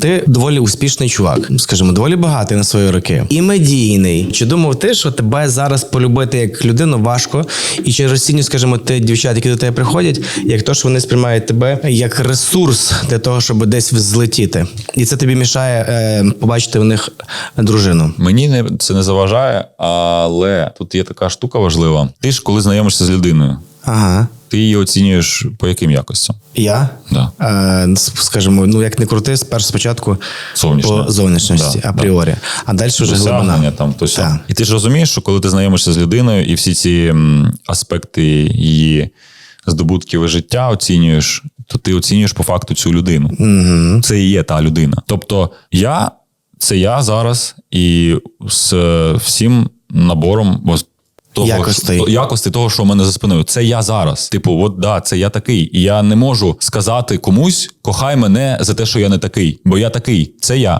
Ти доволі успішний чувак, скажімо, доволі багатий на свої роки. І медійний. Чи думав ти, що тебе зараз полюбити як людину важко? І чи розцінює, скажімо, ти дівчат, які до тебе приходять, як то, що вони сприймають тебе як ресурс для того, щоб десь взлетіти? І це тобі мішає е, побачити в них дружину. Мені не це не заважає, але тут є така штука важлива. Ти ж коли знайомишся з людиною, Ага. Ти її оцінюєш по яким якостям? Я? Да. Е, скажімо, ну як не крути, спершу спочатку Зовнішня. по зовнішності, Да, апріорі, а далі вже глибина. там то. Так. І ти ж розумієш, що коли ти знайомишся з людиною і всі ці аспекти її здобутків і життя оцінюєш, то ти оцінюєш по факту цю людину. Угу. Це і є та людина. Тобто, я це я зараз і з всім набором того Якостей. що- якості того, що в мене за спиною. Це я зараз. Типу, от да, це я такий. І я не можу сказати комусь, кохай мене за те, що я не такий, бо я такий. Це я.